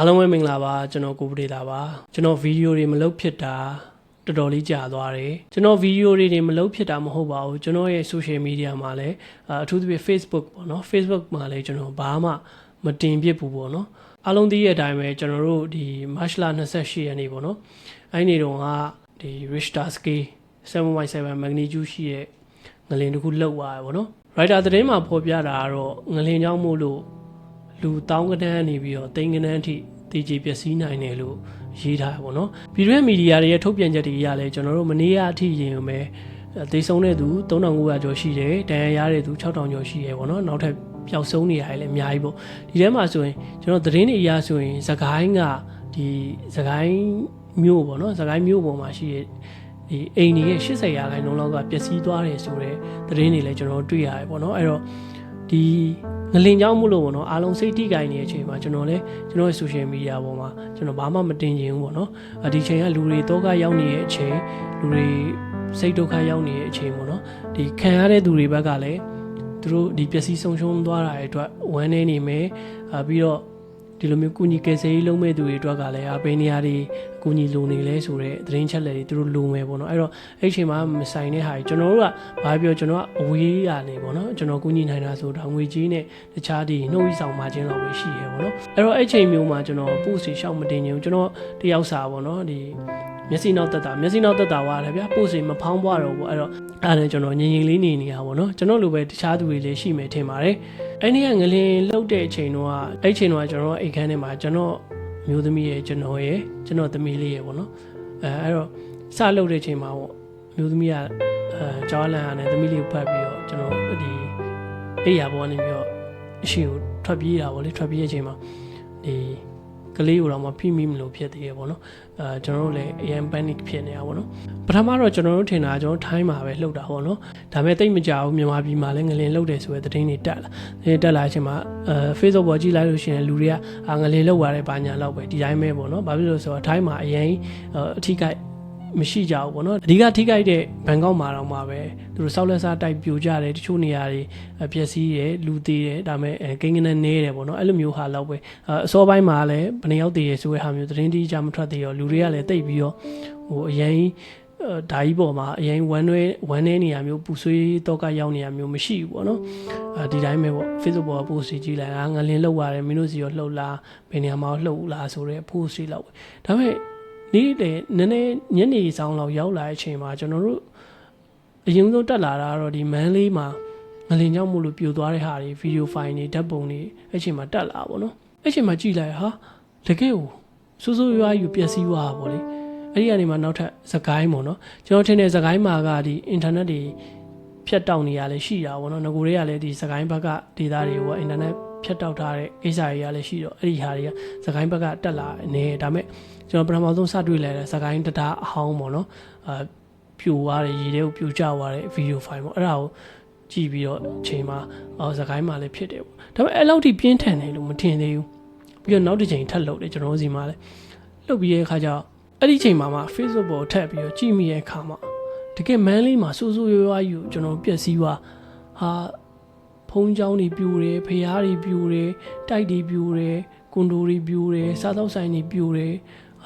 အားလုံးပဲမင်္ဂလာပါကျွန်တော်ကိုပဒေတာပါကျွန်တော်ဗီဒီယိုတွေမလုပ်ဖြစ်တာတော်တော်လေးကြာသွားတယ်ကျွန်တော်ဗီဒီယိုတွေတွေမလုပ်ဖြစ်တာမဟုတ်ပါဘူးကျွန်တော်ရဲ့ social media မှာလည်းအာအထူးသဖြင့် Facebook ပေါ့နော် Facebook မှာလည်းကျွန်တော်ဘာမှမတင်ပြဘူးပေါ့နော်အားလုံးသိတဲ့အတိုင်းပဲကျွန်တော်တို့ဒီ March လ28ရက်နေ့ပေါ့နော်အဲ့ဒီနေ့တော့ကဒီ Richter scale 7.7 magnitude ရှိတဲ့ငလင်တစ်ခုလှုပ်သွားတယ်ပေါ့နော် writer သတင်းမှာဖော်ပြတာကတော့ငလင်ကြောင့်မို့လို့လူတောင်းကနန်းနေပြီးတော့တိန်ကနန်းအထိ တည်ကြည်ပျက်စီးနိုင်တယ်လို့ရေးထားတယ်ပေါ့နော်ပြည်တွင်းမီဒီယာတွေရဲ့ထုတ်ပြန်ချက်တွေအရလဲကျွန်တော်တို့မနေ့ကအထိရင်ပဲသေဆုံးတဲ့သူ3900ကျော်ရှိတယ်ဒဏ်ရာရတဲ့သူ6000ကျော်ရှိတယ်ပေါ့နော်နောက်ထပ်ပျောက်ဆုံးနေရတယ်လည်းအများကြီးပေါ့ဒီထဲမှာဆိုရင်ကျွန်တော်သတင်းတွေအရဆိုရင်သခိုင်းကဒီသခိုင်းမြို့ပေါ့နော်သခိုင်းမြို့ပေါ်မှာရှိတဲ့ဒီအိမ်ကြီးရဲ့80ရာခိုင်နှုန်းလောက်ကပျက်စီးသွားတယ်ဆိုတော့သတင်းတွေလည်းကျွန်တော်တွေ့ရတယ်ပေါ့နော်အဲ့တော့ ဒီငလင်ကြောင်းမှုလို့ပေါ့နော်အားလုံးစိတ်ထိခိုက်နေတဲ့အချိန်မှာကျွန်တော်လည်းကျွန်တော်ရဲ့ social media ပေါ်မှာကျွန်တော်ဘာမှမတင်ချင်ဘူးပေါ့နော်အဒီချိန်ကလူတွေတော့ကရောက်နေတဲ့အချိန်လူတွေစိတ်ဒုက္ခရောက်နေတဲ့အချိန်ပေါ့နော်ဒီခံရတဲ့သူတွေဘက်ကလည်းသူတို့ဒီပျက်စီးဆုံးရှုံးသွားတာတွေအတွက်ဝမ်းနေနေမယ်အာပြီးတော့ ဒီလိုမျိုးကုညီကယ်ဆယ်ရေးလုံးမဲ့သူတွေအတွက်ကလည်းအပေးနေရတွေကုညီလိုနေလဲဆိုတော့သတင်းချက်လက်တွေသူတို့လိုမယ်ပေါ့နော်အဲ့တော့အဲ့ချိန်မှာမဆိုင်တဲ့ဟာကြီးကျွန်တော်တို့ကဘာပြောကျွန်တော်ကအဝေးရနေပေါ့နော်ကျွန်တော်ကုညီနိုင်တာဆိုတာငွေကြီးနဲ့တခြားဒီနှုတ်ဤဆောင်မှချင်းတော့ပဲရှိရပေါ့နော်အဲ့တော့အဲ့ချိန်မျိုးမှာကျွန်တော်ပို့စီရှောက်မတင်ချင်ဘူးကျွန်တော်တယောက်စာပေါ့နော်ဒီ မျက်စိနောက်တက်တာမျက်စိနောက်တက်တာဝါတယ်ဗျာပို့စီမဖောင်းပွားတော့ဘူးအဲ့တော့အဲ့ဒါကျွန်တော်ငြိမ်ငြိမ်လေးနေနေတာပေါ့နော်ကျွန်တော်လိုပဲတခြားသူတွေလည်းရှိမယ်ထင်ပါတယ်အဲ့ဒီကငလင်လှုပ်တဲ့အချိန်တော့အဲ့ချိန်တော့ကျွန်တော်အိတ်ခမ်းထဲမှာကျွန်တော်မျိုးသမီးရဲ့ကျွန်တော်ရဲ့ကျွန်တော်သမီးလေးရဲ့ပေါ့နော်အဲအဲ့တော့စလှုပ်တဲ့အချိန်မှာပေါ့မျိုးသမီးကအဲကြောလန်ကနေသမီးလေးကိုဖတ်ပြီးတော့ကျွန်တော်ဒီအိယာပေါ်ကနေပြီးတော့အရှိကိုထွက်ပြေးတာပေါ့လေထွက်ပြေးတဲ့အချိန်မှာဒီက လေးကိုတော့မဖိမိမလို့ဖြစ်သေးရပေါ့နော်အဲကျွန်တော်တို့လည်းအရင် panic ဖြစ်နေတာပေါ့နော်ပထမတော့ကျွန်တော်တို့ထင်တာကျွန်တော်ထိုင်းမှာပဲလှုပ်တာပေါ့နော်ဒါပေမဲ့တိတ်မကြဘူးမြန်မာပြည်မှာလည်းငလင်လှုပ်တယ်ဆိုတဲ့သတင်းတွေတက်လာအဲတက်လာအချိန်မှာအဲ Facebook ပေါ်ကြည့်လိုက်လို့ရှိရင်လူတွေကအာငလင်လှုပ်ရတယ်ဘာညာလောက်ပဲဒီတိုင်းပဲပေါ့နော်ဘာဖြစ်လို့လဲဆိုတော့ထိုင်းမှာအရင်အထီးကိုက် မရှိကြဘူးပေါ့နော်အဓိကထိခိုက်တဲ့ဘန်ကောက်မှာတော့မှာပဲသူတို့ဆောက်လက်စားတိုက်ပြိုကြတယ်တချို့နေရာတွေပျက်စီးတယ်လူသေးတယ်ဒါပေမဲ့ကိန်းကနေနေတယ်ပေါ့နော်အဲ့လိုမျိုးဟာလောက်ပဲအစောပိုင်းမှာလည်းဘယ်နှယောက်သေးရဆိုတဲ့ဟာမျိုးသတင်းတိကျမထွက်သေးရောလူတွေကလည်းတိတ်ပြီးတော့ဟိုအရင်ဓာကြီးပေါ်မှာအရင်ဝမ်းနွဲဝမ်းနေနေရမျိုးပူဆွေးတော့ကရောက်နေရမျိုးမရှိဘူးပေါ့နော်အဲဒီတိုင်းပဲပေါ့ Facebook ပေါ် post ကြည့်လိုက်တာငလင်းလောက်ရတယ်မင်းတို့စီရောလှုပ်လားဘယ်နေရာမှာလှုပ်လားဆိုတော့ post လောက်ပဲဒါပေမဲ့ နေ့လေနည်းနည်းညနေဆောင်လောက်ရောက်လာတဲ့အချိန်မှာကျွန်တော်တို့အရင်ဆုံးတက်လာတာကတော့ဒီမန်းလေးမှာငလင်ကြောင့်မို့လို့ပြိုသွားတဲ့ဟာတွေဗီဒီယိုဖိုင်တွေဓာတ်ပုံတွေအဲ့ချိန်မှာတက်လာပါတော့အဲ့ချိန်မှာကြည့်လိုက်ဟာတကယ်ကိုစိုးစိုးရွားရွားပျက်စီးသွားတာပေါ့လေအဲ့ဒီကနေမှနောက်ထပ်သကိုင်းပေါ့နော်ကျွန်တော်ထင်တယ်သကိုင်းမှာကဒီအင်တာနက်တွေဖြတ်တောက်နေရလဲရှိတာပေါ့နော်ငကိုတွေကလည်းဒီသကိုင်းဘက်ကဒေတာတွေကိုအင်တာနက် ဖြတ်တောက်ထားတဲ့ကိစ္စတွေကလည်းရှိတော့အဲ့ဒီဟာတွေကသကိုင်းဘက်ကတက်လာနေဒါပေမဲ့ကျွန်တော်ပထမဆုံးစတွေ့လာတဲ့သကိုင်းတတားအဟောင်းပေါ့နော်အာပြိုသွားတယ်ရေထဲကိုပြိုကျသွားတဲ့ဗီဒီယိုဖိုင်ပေါ့အဲ့ဒါကိုကြည့်ပြီးတော့အချိန်မှာအော်သကိုင်းမှာလည်းဖြစ်တယ်ပေါ့ဒါပေမဲ့အဲ့လောက်ထိပြင်းထန်တယ်လို့မထင်သေးဘူးပြီးတော့နောက်တစ်ချိန်ထပ်လှုပ်တယ်ကျွန်တော်စီမှာလည်းလှုပ်ပြီးတဲ့အခါကျတော့အဲ့ဒီချိန်မှာမှ Facebook ပေါ်ထပ်ပြီးတော့ကြည့်မိတဲ့အခါမှာတကယ်မန်းလေးမှာစူးစူးရွားရွားယူကျွန်တော်ပြက်စီးသွားဟာ ဖုံးချောင်းတွေပြိုတယ်ဖျားတွေပြိုတယ်တိုက်တွေပြိုတယ်ကွန်ဒိုတွေပြိုတယ်စားသောက်ဆိုင်တွေပြိုတယ်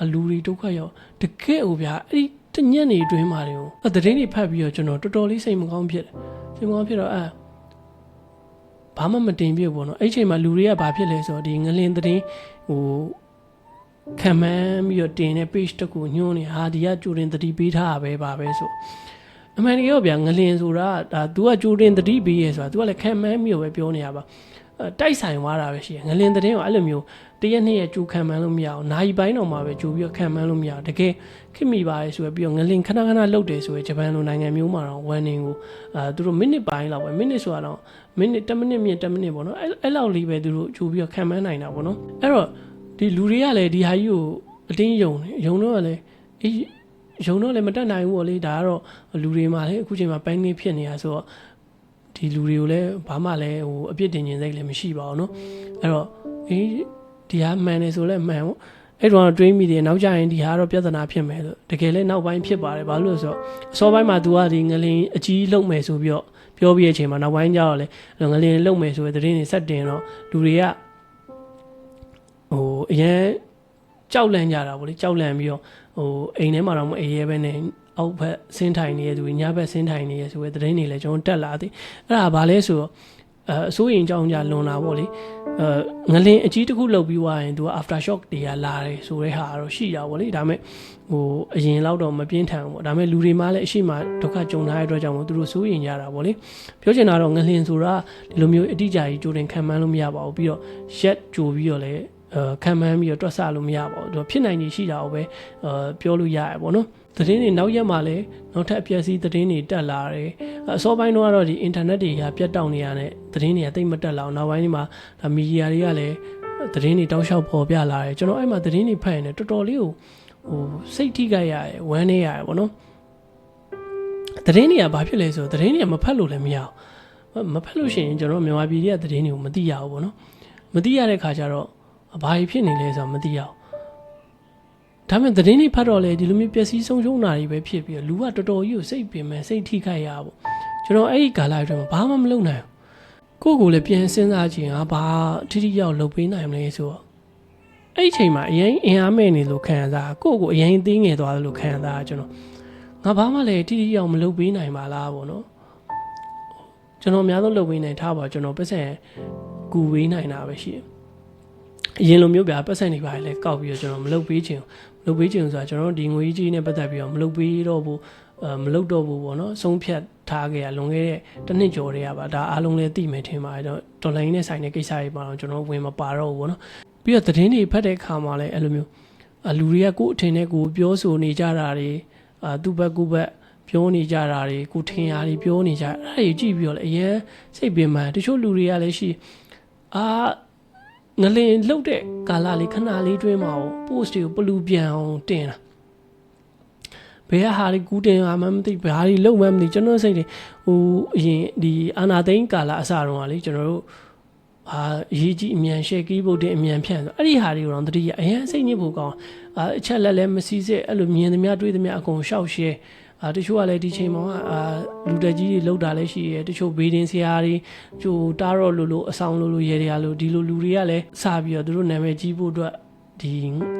အလူတွေဒုက္ခရောက်တကယ်ဟိုဗျာအဲ့ဒီတညက်နေအတွင်းမှာတွေအသတင်းတွေဖတ်ပြီးတော့ကျွန်တော်တော်တော်လေးစိတ်မကောင်းဖြစ်တယ်စိတ်မကောင်းဖြစ်တော့အဲဘာမှမတင်ပြဘူးပေါ့နော်အဲ့ချိန်မှာလူတွေကဘာဖြစ်လဲဆိုတော့ဒီငလင်သတင်းဟိုခံမှန်းပြီးတော့တင်တဲ့ page တစ်ခုညွှန်းနေဟာဒီကကြိုတင်သတိပေးထားတာပဲပါပဲဆို အမှန်တကယ်တော့ဗျာငလင်ဆိုတာဒါ तू ကကြိုတင်သတိပေးရဲဆိုတာ तू ကလည်းခံမှန်းပြီးတော့ပဲပြောနေရပါတိုက်ဆိုင်သွားတာပဲရှိတယ်ငလင်သတင်းကအဲ့လိုမျိုးတရက်နှစ်ရက်ကြိုခံမှန်းလို့မရအောင်နိုင်ပိုင်းတော့မှပဲကြိုပြီးတော့ခံမှန်းလို့မရအောင်တကယ်ခင်မိပါလေဆိုပြီးတော့ငလင်ခဏခဏလှုပ်တယ်ဆိုရင်ဂျပန်လိုနိုင်ငံမျိုးမှာတော့ warning ကိုအာသူတို့မိနစ်ပိုင်းလောက်ပဲမိနစ်ဆိုတာတော့မိနစ်10မိနစ်မြင့်10မိနစ်ပေါ့နော်အဲ့အဲ့လောက်လေးပဲသူတို့ကြိုပြီးတော့ခံမှန်းနိုင်တာပေါ့နော်အဲ့တော့ဒီလူတွေကလည်းဒီဟာကြီးကိုအတင်းယုံတယ်ယုံတော့လည်းအေး ယုံတော့လည်းမတက်နိုင်ဘူးပေါ့လေဒါကတော့လူတွေမှာလည်းအခုချိန်မှာပိုင်းနေဖြစ်နေတာဆိုတော့ဒီလူတွေကိုလည်းဘာမှလည်းဟိုအပြစ်တင်ခြင်းစိတ်လည်းမရှိပါဘူးเนาะအဲ့တော့အေးဒီဟာမှန်တယ်ဆိုလည်းမှန်ပေါ့အဲ့တော့တွေးမိတယ်နောက်ကျရင်ဒီဟာတော့ပြဿနာဖြစ်မယ်လို့တကယ်လည်းနောက်ပိုင်းဖြစ်ပါတယ်ဘာလို့လဲဆိုတော့အစောပိုင်းမှာ तू ကဒီငလင်အကြီးလုံမယ်ဆိုပြီးတော့ပြောပြီးတဲ့အချိန်မှာနောက်ပိုင်းကျတော့လေငလင်လုံမယ်ဆိုတဲ့သတင်းတွေဆက်တင်တော့လူတွေကဟို အရန်ကြောက်လန့်ကြတာဗောလေကြောက်လန့်ပြီးတော့ ဟိုအိမ်ထဲမှာတော့မအေးရဲပဲနဲ့အောက်ဘက်ဆင်းထိုင်နေတဲ့သူညဘက်ဆင်းထိုင်နေရဆိုပဲသတင်းတွေလည်းကျွန်တော်တက်လာသည်အဲ့ဒါဘာလဲဆိုတော့အဲအစိုးရင်ကြောင်းကြလွန်လာဗောလေအဲငလင်အကြီးတစ်ခုလောက်ပြီးွားရင်သူက after shock တွေကလာတယ်ဆိုတဲ့ဟာတော့ရှိတာဗောလေဒါပေမဲ့ဟိုအရင်လောက်တော့မပြင်းထန်ဘူးဗောဒါပေမဲ့လူတွေမှလည်းအရှိမဒုက္ခကြုံထားတဲ့အတွက်ကြောင့်မို့သူတို့စိုးရင်ကြတာဗောလေပြောချင်တာတော့ငလင်ဆိုတာဒီလိုမျိုးအတိအကျကြီးကြိုတင်ခံမှန်းလို့မရပါဘူးပြီးတော့ရက်ကြိုပြီးတော့လည်းအဲ ခံမှန်းပြီးတော့တွက်ဆလို့မရပါဘူးသူဖြစ်နိုင်နေရှိတာကိုပဲအဲပြောလို့ရရပေါ့နော်သတင်းတွေနောက်ရက်မှာလည်းနောက်ထပ်အပြည့်အစည်းသတင်းတွေတက်လာတယ်အစောပိုင်းတော့ကတော့ဒီအင်တာနက်တွေကပြတ်တောက်နေရတဲ့သတင်းတွေကတိတ်မတက်လောက်နောက်ပိုင်းဒီမှာဒါမီဒီယာတွေကလည်းသတင်းတွေတောက်လျှောက်ပေါ်ပြလာတယ်ကျွန်တော်အဲ့မှာသတင်းတွေဖတ်ရင်လည်းတော်တော်လေးကိုဟိုစိတ်ထိခိုက်ရတယ်ဝမ်းနေရတယ်ပေါ့နော်သတင်းတွေကဘာဖြစ်လဲဆိုတော့သတင်းတွေကမဖတ်လို့လည်းမရဘူးမဖတ်လို့ရှိရင်ကျွန်တော်မြန်မာပြည်တွေကသတင်းတွေကိုမသိရဘူးပေါ့နော်မသိရတဲ့ခါကျတော့ ဘာဖြစ်နေလဲဆိုတာမသိရဘူးဒါပေမဲ့သတင်းတွေဖတ်တော့လေဒီလိုမျိုးပျက်စီးဆုံးရှုံးတာတွေပဲဖြစ်ပြီးလူကတော်တော်ကြီးကိုစိတ်ပင်မဲ့စိတ်ထိခိုက်ရပါဘူးကျွန်တော်အဲ့ဒီကာလအတွင်းမှာဘာမှမလုပ်နိုင်ဘူးကိုယ့်ကိုယ်လည်းပြန်စဉ်းစားခြင်းဟာဘာထိထိရောက်လုပ်ပေးနိုင်မလဲဆိုတော့အဲ့ဒီချိန်မှာအရင်အင်အားမဲ့နေလို့ခံစားကိုယ့်ကိုယ်အရင်သိငယ်သွားတယ်လို့ခံစားကျွန်တော်ငါဘာမှလည်းထိထိရောက်မလုပ်ပေးနိုင်ပါလားပေါ့နော်ကျွန်တော်အများဆုံးလုပ်ပေးနိုင်ထားပါကျွန်တော်ပတ်စံကူဝေးနိုင်တာပဲရှိတယ် အရင်လိုမျိုးပြပတ်စံနေပါလေကောက်ပြီးတော့ကျွန်တော်မလုပ်ပေးချင်မလုပ်ပေးချင်ဆိုတာကျွန်တော်ဒီငွေကြီးနဲ့ပတ်သက်ပြီးတော့မလုပ်ပေးတော့ဘူးအဲမလုပ်တော့ဘူးပေါ့နော်ဆုံးဖြတ်ထားခဲ့ရလွန်ခဲ့တဲ့တစ်နှစ်ကျော်တည်းကပါဒါအားလုံးလည်းသိမယ်ထင်ပါတယ်တော့တော်လိုင်းနဲ့ဆိုင်တဲ့ကိစ္စတွေပါတော့ကျွန်တော်ဝင်မပါတော့ဘူးပေါ့နော်ပြီးတော့သတင်းတွေဖတ်တဲ့အခါမှာလည်းအဲ့လိုမျိုးလူတွေကကိုယ်အထင်နဲ့ကိုယ်ပြောဆိုနေကြတာတွေအာသူ့ဘက်ကိုယ့်ဘက်ပြောနေကြတာတွေကိုထင်ရတွေပြောနေကြအဲ့ဒါကြီးကြည့်ပြီးတော့လည်းအရင်စိတ်ပင်ပန်းတချို့လူတွေကလည်းရှိအာ ငလင်လှုပ်တဲ့ကာလလေးခဏလေးတွင်းမှာ post တွေကိုပလူပြန်အောင်တင်တာဘယ်ဟာတွေကူးတင်မှမသိဘာတွေလုံမှမသိကျွန်တော်စိတ်တွေဟိုအရင်ဒီအာနာသိန်းကာလအစတုန်းကလေကျွန်တော်တို့အာရေးကြီးအမြန်ရှယ်ကီးဘုတ်တင်အမြန်ဖြန့်ဆိုအဲ့ဒီဟာတွေကိုတော့တတိယအရင်စိတ်ညစ်ဖို့ကောင်းအာအချက်လက်လည်းမစီးစစ်အဲ့လိုမြင်သမျှတွေးသမျှအကုန်ရှောက်ရှဲ အာတချို့ကလည်းဒီချိန်မှာအာလူတက်ကြီးတွေလောက်တာလည်းရှိရဲတချို့ဘေးဒင်းဆရာတွေကျိုတားတော့လို့လို့အဆောင်လို့လို့ရဲတွေကလို့ဒီလိုလူတွေကလည်းစပြီးတော့သူတို့နာမည်ကြီးဖို့အတွက်ဒီ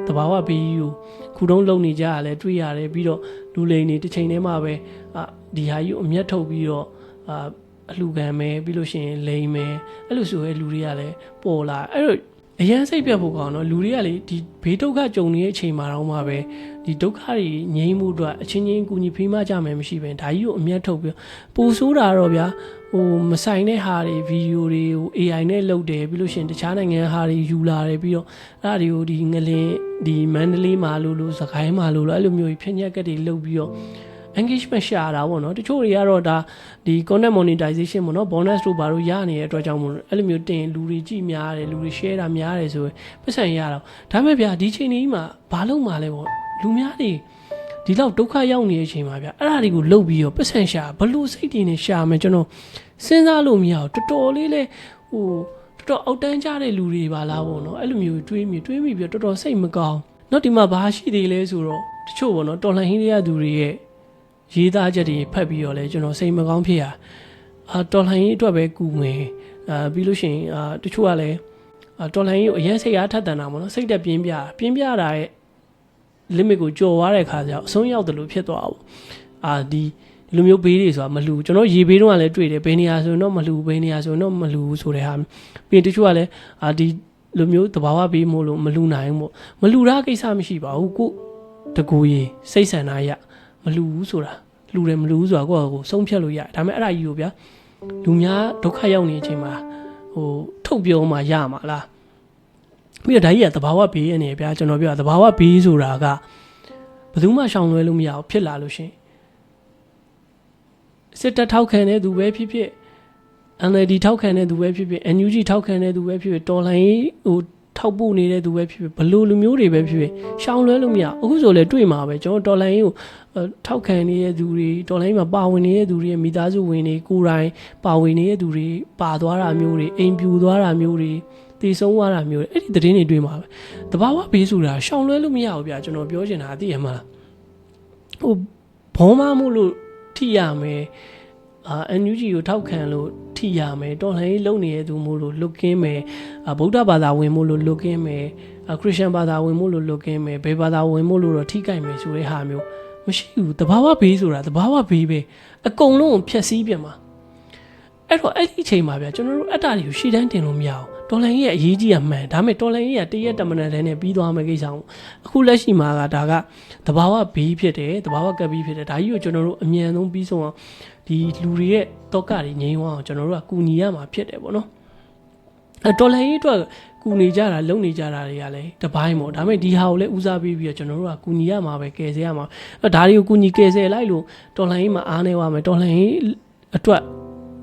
တဘာဝဘေးကြီးကိုခုတုံးလုံနေကြရလဲတွေ့ရတယ်ပြီးတော့လူလိန်တွေတစ်ချိန်တည်းမှာပဲအာဒီဟာကြီးကိုအမျက်ထုတ်ပြီးတော့အာအလှခံမယ်ပြီးလို့ရှိရင်လိန်မယ်အဲ့လိုဆိုရဲလူတွေကလည်းပေါ်လာအဲ့တော့ အရန်စိတ်ပြတ်ဖို့ကောင်းတော့လူတွေကလေဒီဘေးဒုက္ခကြုံနေတဲ့အချိန်မှာတော့မှပဲဒီဒုက္ခတွေငြိမ်းမှုအတွက်အချင်းချင်းကူညီဖိမကြမယ်မရှိဘဲဒါကြီးကိုအမျက်ထုတ်ပြီးပူဆိုးတာတော့ဗျာဟိုမဆိုင်တဲ့ဟာတွေဗီဒီယိုတွေဟို AI နဲ့လုပ်တယ်ပြီးလို့ရှိရင်တခြားနိုင်ငံဟာတွေယူလာတယ်ပြီးတော့အဲ့ဒါတွေကိုဒီငလင်ဒီမန္တလေးမှာလို့လို့စကိုင်းမှာလို့လို့အဲ့လိုမျိုးဖြည့်ညက်ကက်တွေလုပ်ပြီးတော့ engagement ရှာတာပေါ့နော်တချို့တွေကတော့ဒါဒီ content monetization ပေါ့နော် bonus တို့ဘာလို့ရနေတဲ့အတွက်ကြောင့်မို့အဲ့လိုမျိုးတင်လူတွေကြည့်များတယ်လူတွေ share တာများတယ်ဆိုရင်ပတ်စံရတော့ဒါပေမဲ့ဗျာဒီချိန်ကြီးမှာဘာလို့မှလဲပေါ့လူများတွေဒီလောက်ဒုက္ခရောက်နေတဲ့အချိန်မှာဗျအဲ့ဒါတွေကိုလှုပ်ပြီးတော့ပတ်စံရှာဘလို့စိတ်တွေနဲ့ရှာမယ်ကျွန်တော်စဉ်းစားလို့မရဘူးတော်တော်လေးလဲဟိုတော်တော်အောက်တန်းကြတဲ့လူတွေပါလားပေါ့နော်အဲ့လိုမျိုးတွေးမိတွေးမိပြီးတော့တော်တော်စိတ်မကောင်းနောက်ဒီမှာဘာရှိသေးလဲဆိုတော့တချို့ပေါ့နော်တော်လှန်ဟင်းတွေကသူတွေရဲ့ ရေးသားချက်တွေဖတ်ပြီးတော့လဲကျွန်တော်စိတ်မကောင်းဖြစ်ရအာတော်လှန်ဟင်းအတွက်ပဲကူမယ်အာပြီးလို့ရှိရင်အာတချို့ကလည်းအာတော်လှန်ဟင်းကိုအရင်စိတ်အားထက်သန်တာပေါ့နော်စိတ်တက်ပြင်းပြပြင်းပြတာရဲ့ limit ကိုကျော်သွားတဲ့ခါကျတော့အဆုံးရောက်တယ်လို့ဖြစ်သွားဘူးအာဒီဒီလိုမျိုးဘေးတွေဆိုတာမလှူကျွန်တော်ရေဘေးတုန်းကလည်းတွေ့တယ်ဘယ်နေရာဆိုရင်တော့မလှူဘယ်နေရာဆိုရင်တော့မလှူဆိုတဲ့ဟာပြီးရင်တချို့ကလည်းအာဒီလိုမျိုးတဘာဝဘေးမို့လို့မလှူနိုင်ဘူးပေါ့မလှူတာကိစ္စမရှိပါဘူးကိုတကူရေစိတ်ဆန္ဒရ မလှူဘူးဆိုတာလှူတယ်မလှူဘူးဆိုတာကိုယ့်ကိုဆုံးဖြတ်လို့ရတယ်ဒါပေမဲ့အဲ့ဒါကြီးကိုဗျာလူများဒုက္ခရောက်နေတဲ့အချိန်မှာဟိုထုတ်ပြောမှရမှာလားပြီးတော့ဒါကြီးကသဘာဝဘေးအနေနဲ့ဗျာကျွန်တော်ပြောတာသဘာဝဘေးဆိုတာကဘယ်သူမှရှောင်လွှဲလို့မရဘူးဖြစ်လာလို့ရှင်စစ်တပ်ထောက်ခံတဲ့သူပဲဖြစ်ဖြစ် NLD ထောက်ခံတဲ့သူပဲဖြစ်ဖြစ် NUG ထောက်ခံတဲ့သူပဲဖြစ်ဖြစ်တော်လိုင်းဟို ထောက်ပို့နေတဲ့သူပဲဖြစ်ဖြစ်ဘလို့လူမျိုးတွေပဲဖြစ်ဖြစ်ရှောင်လွှဲလို့မရအခုဆိုလဲတွေ့မှာပဲကျွန်တော်တော်လိုင်းကိုထောက်ခံနေတဲ့သူတွေတော်လိုင်းမှာပါဝင်နေတဲ့သူတွေရဲ့မိသားစုဝင်တွေကိုယ်တိုင်ပါဝင်နေတဲ့သူတွေပါသွားတာမျိုးတွေအိမ်ပြူသွားတာမျိုးတွေတည်ဆုံးသွားတာမျိုးတွေအဲ့ဒီသတင်းတွေတွေ့မှာပဲတဘာဝဘေးဆိုတာရှောင်လွှဲလို့မရဘူးဗျာကျွန်တော်ပြောချင်တာသိရမလားဟိုဘောမမှုလို့ထိရမယ်အာ NUG ကိုထောက်ခံလို့ ထိရမယ်တော်လှန်ရေးလုပ်နေတဲ့သူမို့လို့လုတ်ကင်းမယ်ဗုဒ္ဓဘာသာဝင်မို့လို့လုတ်ကင်းမယ်ခရစ်ယာန်ဘာသာဝင်မို့လို့လွတ်ကင်းမယ်ဘယ်ဘာသာဝင်မို့လို့တော့ထိကြိုက်မယ်ဆိုတဲ့ဟာမျိုးမရှိဘူးတဘာဝဘေးဆိုတာတဘာဝဘေးပဲအကုန်လုံးကိုဖျက်ဆီးပြမှာအဲ့တော့အဲ့ဒီအချိန်မှာဗျာကျွန်တော်တို့အတ္တတွေကိုရှေ့တန်းတင်လို့မရအောင်တော်လိုင်းကြီးရဲ့အရေးကြီးရမှန်ဒါပေမဲ့တော်လိုင်းကြီးကတရက်တမနက်တည်းနဲ့ပြီးသွားမယ့်ကိစ္စကိုအခုလက်ရှိမှာကဒါကတဘာဝဘေးဖြစ်တယ်တဘာဝကပ်ဘေးဖြစ်တယ်ဒါကြီးကိုကျွန်တော်တို့အမြန်ဆုံးပြီးဆုံးအောင် ဒီလူတွေရဲ့တောကတွေငြိမ်းဝအောင်ကျွန်တော်တို့ကကူညီရမှာဖြစ်တယ်ပေါ့နော်အဲတော်လိုင်းကြီးအတွက်ကူညီကြတာလုံနေကြတာတွေကလည်းတပိုင်းပေါ့ဒါပေမဲ့ဒီဟာကိုလည်းဦးစားပေးပြီးတော့ကျွန်တော်တို့ကကူညီရမှာပဲကယ်ဆယ်ရမှာအဲဒါတွေကိုကူညီကယ်ဆယ်လိုက်လို့တော်လိုင်းကြီးမှာအားနေသွားမယ်တော်လိုင်းကြီးအတွက်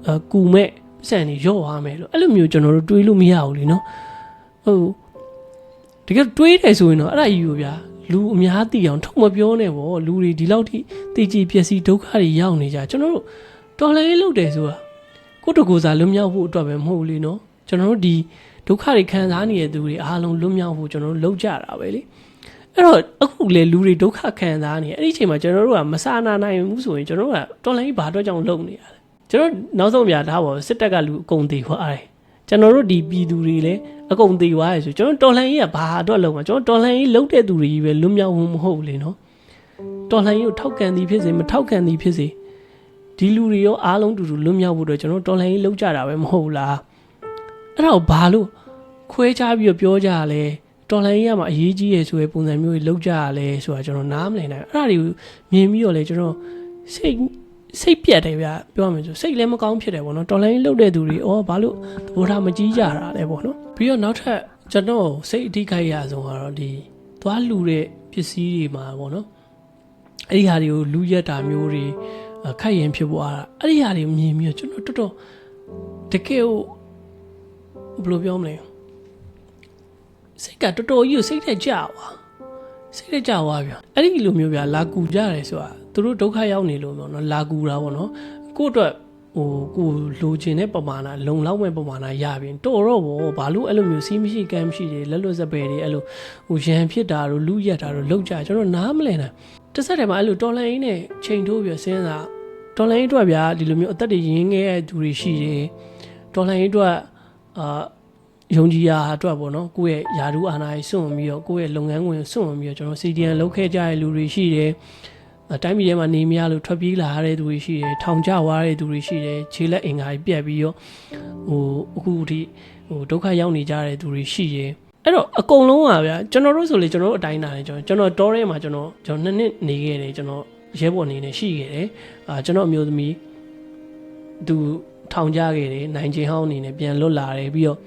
အကူမဲ့စံနေရော့သွားမယ်လို့အဲ့လိုမျိုးကျွန်တော်တို့တွေးလို့မရဘူးလीနော်ဟုတ်တကယ်တွေးတယ်ဆိုရင်တော့အဲ့ဒါကြီးကိုဗျာ လူအများသိအောင်ထုတ်မပြောနဲ့ဗောလူတွေဒီလောက်ထိသိကြည်ပျက်စီးဒုက္ခတွေရောက်နေကြကျွန်တော်တို့တော်လိုင်းလုပ်တယ်ဆိုတာကိုယ့်တကူစားလွတ်မြောက်ဖို့အတွက်ပဲမဟုတ်ဘူးလीနော်ကျွန်တော်တို့ဒီဒုက္ခတွေခံစားနေတဲ့သူတွေအားလုံးလွတ်မြောက်ဖို့ကျွန်တော်တို့လုပ်ကြတာပဲလေအဲ့တော့အခုလေလူတွေဒုက္ခခံစားနေအဲ့ဒီအချိန်မှာကျွန်တော်တို့ကမစာနာနိုင်ဘူးဆိုရင်ကျွန်တော်တို့ကတော်လိုင်းဘာအတွက်ကြောင့်လုပ်နေရလဲကျွန်တော်နောက်ဆုံးပြထားပါစစ်တပ်ကလူအကုန်သေးခွာတယ် ကျွန်တော်တို့ဒီပြည်သူတွေလည်းအကုန်သေးသွားရဆိုကျွန်တော်တော်လှန်ရေးကဘာအတွက်လုပ်မှာကျွန်တော်တော်လှန်ရေးလုပ်တဲ့သူတွေကြီးပဲလွတ်မြောက်မှုမဟုတ်ဘူးလေနော်တော်လှန်ရေးကိုထောက်ခံသည်ဖြစ်စေမထောက်ခံသည်ဖြစ်စေဒီလူတွေရောအားလုံးတူတူလွတ်မြောက်ဖို့အတွက်ကျွန်တော်တော်လှန်ရေးလုပ်ကြတာပဲမဟုတ်ဘူးလားအဲ့ဒါကိုဘာလို့ခွဲခြားပြီးတော့ပြောကြရလဲတော်လှန်ရေးကမှအရေးကြီးရဆိုတဲ့ပုံစံမျိုးကြီးလုပ်ကြရလဲဆိုတာကျွန်တော်နားမလည်နိုင်ဘူးအဲ့ဒါတွေကိုမြင်ပြီးတော့လေကျွန်တော်စိတ် စိတ်ပြတ်တယ်ဗျပြောရမယ်ဆိုစိတ်လည်းမကောင်းဖြစ်တယ်ပေါ့နော်တော်လိုင်းလုတ်တဲ့သူတွေဩဘာလို့သဘောထားမကြီးကြတာလဲပေါ့နော်ပြီးတော့နောက်ထပ်ကျွန်တော်စိတ်အဓိကရဆုံးကတော့ဒီသွားလူတဲ့ပစ္စည်းတွေမှာပေါ့နော်အဲ့ဒီဟာတွေကိုလူရက်တာမျိုးတွေခက်ရင်ဖြစ်ပေါ်တာအဲ့ဒီဟာတွေမြင်ပြီးတော့ကျွန်တော်တော်တော်တကယ်ဘယ်လိုပြောမလဲစိတ်ကတော်တော်ကြီးကိုစိတ်ထက်ကြွား စိတ်ထက်ကြွားဗျအဲ့ဒီလိုမျိုးဗျလာကူကြတယ်ဆိုတာသူတို့ဒုက္ခရောက်နေလို့ပေါ့နော်လာကူတာပေါ့နော်ကို့အတွက်ဟိုကိုလိုချင်တဲ့ပမာဏလုံလောက်မဲ့ပမာဏရပြီတော်တော့ဗောဘာလို့အဲ့လိုမျိုးစီးမရှိကမ်းမရှိတွေလက်လွတ်စပယ်တွေအဲ့လိုဟိုရန်ဖြစ်တာတို့လူရက်တာတို့လောက်ကြကျွန်တော်နားမလည်နိုင်တစ်ဆက်တည်းမှာအဲ့လိုတော်လန်အင်းနဲ့ချိန်ထိုးပြီးစဉ်းစားတော်လန်အင်းအတွက်ဗျာဒီလိုမျိုးအသက်တွေရင်းခဲ့တဲ့သူတွေရှိတယ်တော်လန်အင်းအတွက်အာ ယုံကြည်ရာအတွက်ပေါ့နော်ကိုယ့်ရဲ့ယာဒူအာနာကြီးစွန့်ပြီးတော့ကိုယ့်ရဲ့လုပ်ငန်းဝင်စွန့်ပြီးတော့ကျွန်တော် CDN လုပ်ခဲ့ကြတဲ့လူတွေရှိတယ်တိုင်းပြည်ထဲမှာနေမရလို့ထွက်ပြေးလာရတဲ့သူတွေရှိတယ်ထောင်ကျသွားတဲ့သူတွေရှိတယ်ခြေလက်အင်္ဂါကြီးပြက်ပြီးတော့ဟိုအခုထိဟိုဒုက္ခရောက်နေကြတဲ့သူတွေရှိတယ်အဲ့တော့အကုန်လုံးอ่ะဗျာကျွန်တော်တို့ဆိုလေကျွန်တော်တို့အတိုင်းနာတယ်ကျွန်တော်ကျွန်တော်တောထဲမှာကျွန်တော်ကျွန်တော်နှစ်နှစ်နေခဲ့တယ်ကျွန်တော်ရဲဘော်နေနေရှိခဲ့တယ်အာကျွန်တော်အမျိုးသမီးသူထောင်ကျခဲ့တယ်နိုင်ချင်းဟောင်းအနေနဲ့ပြန်လွတ်လာတယ်ပြီးတော့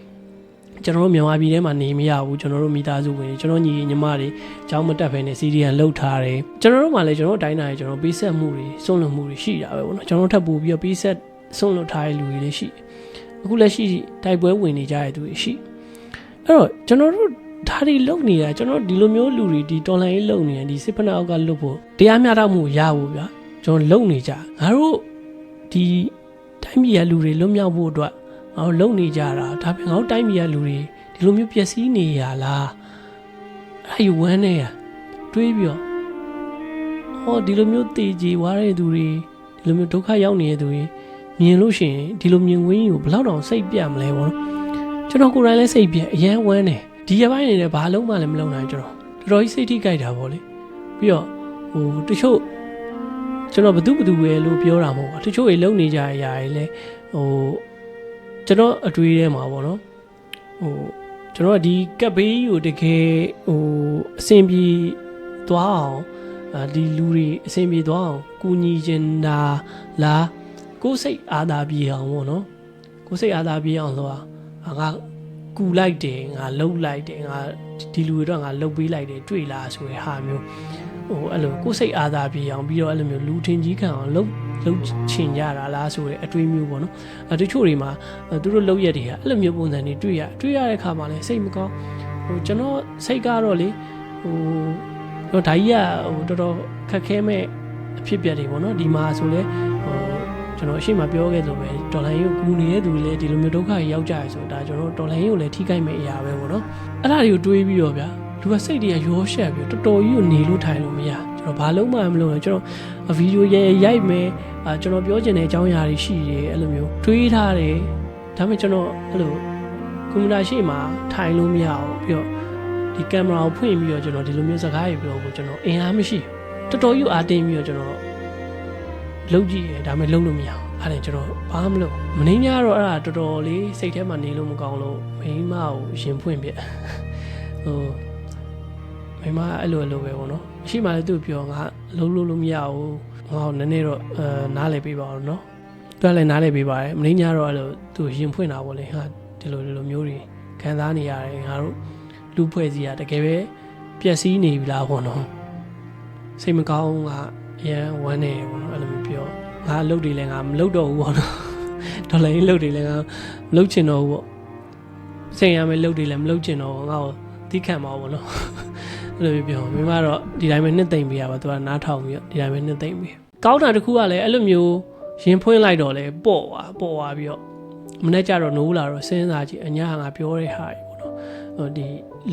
ကျွန်တော်တို့မြန်မာပြည်ထဲမှာနေမရဘူးကျွန်တော်တို့မိသားစုဝင်ကျွန်တော်ညီညီမတွေအကြောင်းမတက်ဖ ೇನೆ စီရီယန်လှုပ်ထားတယ်ကျွန်တော်တို့မှလည်းကျွန်တော်တို့တိုင်းတိုင်းကျွန်တော်ပေးဆက်မှုတွေစွန့်လွတ်မှုတွေရှိတာပဲပေါ့နော်ကျွန်တော်တို့ထပ်ပို့ပြီးတော့ပေးဆက်စွန့်လွတ်ထားတဲ့လူတွေလည်းရှိအခုလက်ရှိတိုက်ပွဲဝင်နေကြတဲ့သူတွေရှိအဲ့တော့ကျွန်တော်တို့ဒါတွေလုံနေတာကျွန်တော်ဒီလိုမျိုးလူတွေဒီတော်လိုင်းလုံနေတယ်ဒီစစ်ဖက်နှက်အောက်ကလွတ်ဖို့တရားမျှတမှုရဖို့ဗျာကျွန်တော်လုံနေကြငါတို့ဒီတိုင်းပြည်ကလူတွေလွတ်မြောက်ဖို့အတွက် ငါတို့လုံနေကြတာဒါပေမဲ့ငါတို့တိုင်းပြည်ကလူတွေဒီလိုမျိုးပျက်စီးနေရလားအဲ့ဒီဝမ်းနေရတွေးပြီးတော့ဟောဒီလိုမျိုးတည်ကြည်ွားတဲ့သူတွေဒီလိုမျိုးဒုက္ခရောက်နေတဲ့သူတွေမြင်လို့ရှိရင်ဒီလိုမြင်ဝင်းကိုဘယ်လောက်တောင်စိတ်ပြတ်မလဲပေါ့နော်ကျွန်တော်ကိုယ်တိုင်လည်းစိတ်ပြတ်အရန်ဝမ်းနေဒီရပိုင်းနေနဲ့ဘာလုံးမှလည်းမလုံနိုင်ကျွန်တော်တော်တော်ကြီးစိတ်ထိကြိုက်တာပေါ့လေပြီးတော့ဟိုတချို့ကျွန်တော်ဘသူဘသူပဲလို့ပြောတာမဟုတ်ပါတချို့တွေလုံနေကြရရလဲဟို ကျွန်တော်အတွေးထဲမှာပေါ့နော်ဟိုကျွန်တော်ကဒီကပ်ဘေးကိုတကယ်ဟိုအဆင်ပြေသွားအောင်ဒီလူတွေအဆင်ပြေသွားအောင်ကူညီချင်တာလားကိုယ်စိတ်အာသာပြေအောင်ပေါ့နော်ကိုယ်စိတ်အာသာပြေအောင်ဆိုတာငါကူလိုက်တယ်ငါလှုပ်လိုက်တယ်ငါဒီလူတွေတော့ငါလှုပ်ပေးလိုက်တယ်တွေ့လားဆိုတဲ့ဟာမျိုးဟိုအဲ့လိုကိုယ်စိတ်အာသာပြေအောင်ပြီးတော့အဲ့လိုမျိုးလူထင်ကြီးခံအောင်လှုပ် လှုပ်ချင်ကြတာလားဆိုတဲ့အတွေးမျိုးပေါ့နော်အဲတချို့တွေမှာသူတို့လှုပ်ရက်တွေကအဲ့လိုမျိုးပုံစံတွေတွေ့ရတွေ့ရတဲ့ခါမှာလည်းစိတ်မကောင်းဟိုကျွန်တော်စိတ်ကတော့လေဟိုတော့ဒါကြီးကဟိုတော်တော်ခက်ခဲမဲ့အဖြစ်ပြက်တွေပေါ့နော်ဒီမှာဆိုလဲဟိုကျွန်တော်အရှိမပြောခဲ့လို့ပဲဒေါ်လာရင်းကိုကူနေတဲ့သူတွေလည်းဒီလိုမျိုးဒုက္ခကြီးရောက်ကြရဆိုဒါကျွန်တော်ဒေါ်လာရင်းကိုလည်းထိခိုက်မဲ့အရာပဲပေါ့နော်အဲ့ဒါတွေကိုတွေးပြီးတော့ဗျာလူကစိတ်တွေကရောရှက်ပြီးတော်တော်ကြီးကိုနေလို့ထိုင်လို့မရ ကျွန်တော်ဘာလုံးမှမလုပ်နဲ့ကျွန်တော်ဗီဒီယိုရိုက်ရိုက်မယ်အာကျွန်တော်ပြောချင်တဲ့အကြောင်းအရာတွေရှိတယ်အဲ့လိုမျိုးတွေးထားတယ်ဒါပေမဲ့ကျွန်တော်အဲ့လိုကွန်ပျူတာရှိမှထိုင်လို့မရအောင်ပြီးတော့ဒီကင်မရာကိုဖွင့်ပြီးတော့ကျွန်တော်ဒီလိုမျိုးစကားတွေပြောဖို့ကျွန်တော်အင်အားမရှိဘူးတော်တော်ကြီးအားတင်းပြီးတော့ကျွန်တော်လှုပ်ကြည့်ရဒါပေမဲ့လှုပ်လို့မရအောင်အဲ့ဒါကျွန်တော်ဘာမှမလုပ်မနေညတော့အဲ့ဒါတော်တော်လေးစိတ်ထဲမှာနေလို့မကောင်းလို့မိန်းမကိုရင်ဖွင့်ပြဟိုမိန်းမအဲ့လိုအဲ့လိုပဲပေါ့နော်အ ရှိမှလည်းသူ့ပြောငါလှုပ်လို့လို့မရဘူးငါ့ကိုနည်းနည်းတော့အဲနားလည်ပေးပါအောင်နော်သူကလည်းနားလည်ပေးပါတယ်မနေညတော့အဲ့လိုသူရင်ဖွင့်တာပေါ့လေဟာဒီလိုဒီလိုမျိုးတွေခံစားနေရတယ်ငါတို့လူဖွဲ့စည်းရတကယ်ပဲပျက်စီးနေပြီလားပေါ့နော်စိတ်မကောင်းကအရန်ဝမ်းနေပေါ့နော်အဲ့လိုမျိုးပြောငါအလုပ်တွေလည်းငါမလုပ်တော့ဘူးပေါ့နော်ဒေါ်လာရေးလုပ်တွေလည်းငါမလုပ်ချင်တော့ဘူးပေါ့စိတ်ရမယ့်လုပ်တွေလည်းမလုပ်ချင်တော့ဘူးငါ့ကိုတီးခံပါပေါ့နော် အဲ့လိုမျိုးပြောမိမတော့ဒီတိုင်းပဲနှစ်သိမ့်ပေးရပါသူကနားထောင်ပြီးတော့ဒီတိုင်းပဲနှစ်သိမ့်ပေးကောင်းတာတစ်ခုကလည်းအဲ့လိုမျိုးရင်ဖွင့်လိုက်တော့လေပေါ့သွားပေါ့သွားပြီးတော့မနေ့ကျတော့နိုးလာတော့စဉ်းစားကြည့်အညာငါပြောတဲ့ဟာကြီးပေါ့နော်ဟိုဒီ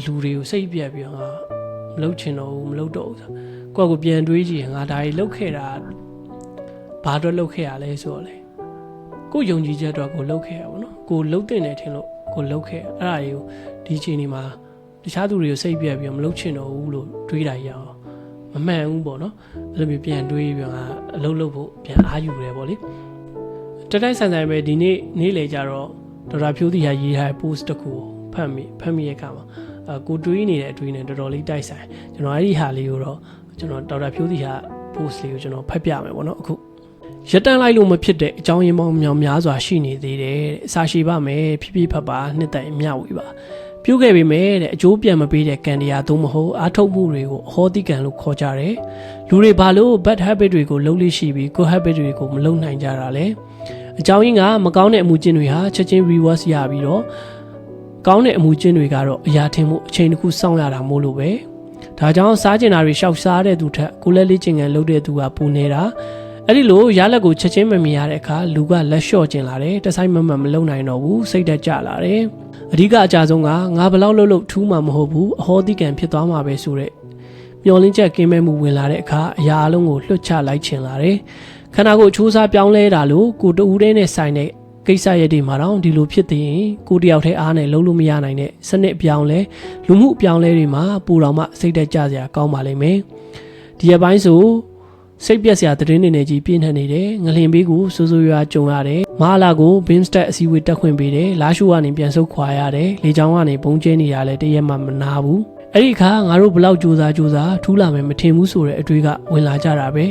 လူတွေကိုစိတ်ပြက်ပြီးတော့ငါမလုပ်ချင်တော့ဘူးမလုပ်တော့ဘူးဆိုကိုယ့်ကိုပြန်တွေးကြည့်ရင်ငါဒါကြီးလုပ်ခဲ့တာဘာအတွက်လုပ်ခဲ့ရလဲဆိုတော့လေကိုယ်ယုံကြည်ချက်အတွက်ကိုလုပ်ခဲ့ရပါတော့ကိုလုပ်တဲ့နေထင်လို့ကိုလုပ်ခဲ့အဲ့ဒါကြီးကိုဒီအချိန်ဒီမှာ တခြားသူတွေကိုစိတ်ပြက်ပြီးတော့မလုပ်ချင်တော့ဘူးလို့တွေးတာရအောင်မမှန်ဘူးပေါ့နော်အဲ့လိုမျိုးပြန်တွေးပြီးတော့ငါအလုပ်လုပ်ဖို့ပြန်အားယူတယ်ပေါ့လေတတိုက်ဆန်ဆန်ပဲဒီနေ့နေ့လေကြတော့ဒေါက်တာဖြိုးတီဟာရေးထားတဲ့ post တစ်ခုကိုဖတ်မိဖတ်မိရဲ့အခါမှာအကိုတွေးနေတဲ့အတွေးနဲ့တော်တော်လေးတိုက်ဆိုင်ကျွန်တော်အဲ့ဒီဟာလေးကိုတော့ကျွန်တော်ဒေါက်တာဖြိုးတီဟာ post လေးကိုကျွန်တော်ဖတ်ပြမယ်ပေါ့နော်အခုရတန်လိုက်လို့မဖြစ်တဲ့အကြောင်းရင်းပေါင်းမြောင်များစွာရှိနေသေးတယ်တဲ့အစာရှိပါမယ်ဖြည်းဖြည်းဖတ်ပါနှစ်တိုင်အမျှဝေပါ ပြုတ်ခဲ့ပေမဲ့တဲ့အကျိုးပြန်မပေးတဲ့ကံတရားသို့မဟုတ်အာထုတ်မှုတွေကိုအဟောတိကံလို့ခေါ်ကြတယ်လူတွေဘာလို့ bad habit တွေကိုလုံးလေးရှိပြီး good habit တွေကိုမလုံးနိုင်ကြတာလဲအကြောင်းရင်းကမကောင်းတဲ့အမှုကျင့်တွေဟာချက်ချင်း reverse ရပြီးတော့ကောင်းတဲ့အမှုကျင့်တွေကတော့အရာထင်မှုအချိန်တစ်ခုစောင့်ရတာမို့လို့ပဲဒါကြောင့်စားကျင်တာတွေရှောက်စားတဲ့သူထက်ကိုယ်လက်လေးကျင်ကန်လုပ်တဲ့သူကပူနေတာ အဲ့ဒီလိုရလက်ကိုချက်ချင်းမမြင်ရတဲ့အခါလူကလက်လျှော့ကျင်လာတယ်တဆိုင်မမတ်မလုံနိုင်တော့ဘူးစိတ်တက်ကြလာတယ်အဓိကအကြဆုံးကငါဘလောက်လှုပ်လှုပ်ထူးမှမဟုတ်ဘူးအဟောတိကံဖြစ်သွားမှာပဲဆိုတဲ့မျောလင်းချက်ကင်းမဲ့မှုဝင်လာတဲ့အခါအရာအလုံးကိုလွှတ်ချလိုက်ချင်လာတယ်ခန္ဓာကိုယ်အချိုးစားပြောင်းလဲတာလို့ကိုတူးတဲ့နဲ့ဆိုင်တဲ့ကိစ္စရည်တွေမှာတော့ဒီလိုဖြစ်သေးရင်ကိုတယောက်တည်းအားနဲ့လုံးလို့မရနိုင်တဲ့စနစ်အပြောင်းလဲလူမှုအပြောင်းလဲတွေမှာပူတော်မှစိတ်တက်ကြစရာကောင်းပါလိမ့်မယ်ဒီအပိုင်းဆို စိတ်ပြက်စရာသတင်းတွေနဲ့ကြီးပြင်းထန်နေတယ်ငလင်ဘေးကိုစိုးစိုးရွားကြုံရတယ်မဟာလာကိုဘင်းစတက်အစည်းအဝေးတက်ခွင့်ပေးတယ်လာရှုကနေပြန်ဆုတ်ခွာရတယ်လေချောင်းကနေဘုံကျဲနေတာလည်းတရက်မှမနာဘူးအဲ့ဒီအခါငါတို့ဘလောက်ကြိုးစားကြိုးစားထူးလာမယ်မထင်ဘူးဆိုတဲ့အတွေးကဝင်လာကြတာပဲ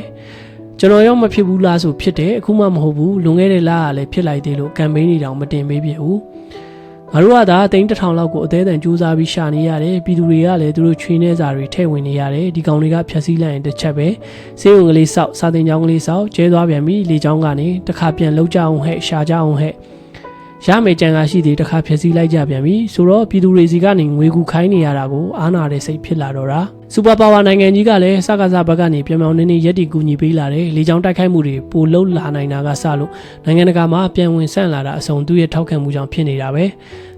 ကျွန်တော်ရောမဖြစ်ဘူးလားဆိုဖြစ်တယ်အခုမှမဟုတ်ဘူးလွန်ခဲ့တဲ့လကလည်းဖြစ်လိုက်သေးလို့ကမ်ပိန်းတွေတောင်မတင်ပေးပြဘူး ငါတို့ကသာတိန်းတစ်ထောင်လောက်ကိုအသေးအံကြိုးစားပြီးရှာနေရတယ်ပြည်သူတွေကလည်းသူတို့ချွေးနေစာတွေထည့်ဝင်နေရတယ်ဒီကောင်တွေကဖြက်စီးလိုက်ရင်တစ်ချက်ပဲစေးုံကလေးစောက်စာတင်ကြောင်းကလေးစောက်ကျဲသွားပြန်ပြီလေချောင်းကနေတစ်ခါပြန်လှုပ်ကြအောင်ဟဲ့ရှာကြအောင်ဟဲ့ရမယ်ကြံကရှိသေးတစ်ခါဖြက်စီးလိုက်ကြပြန်ပြီဆိုတော့ပြည်သူတွေစီကနေငွေကူခိုင်းနေရတာကိုအားနာတဲ့စိတ်ဖြစ်လာတော့တာ စူပါပါဝါနိုင်ငံကြီးကလည်းစကားစားဘက်ကနေပြောင်ပြောင်နေနေရက်တီကူညီပေးလာတယ်လေချောင်းတိုက်ခိုက်မှုတွေပိုလှုပ်လာနိုင်တာကစလို့နိုင်ငံတကာမှာပြန်ဝင်ဆန့်လာတာအစုံသူ့ရဲ့ထောက်ခံမှုကြောင့်ဖြစ်နေတာပဲ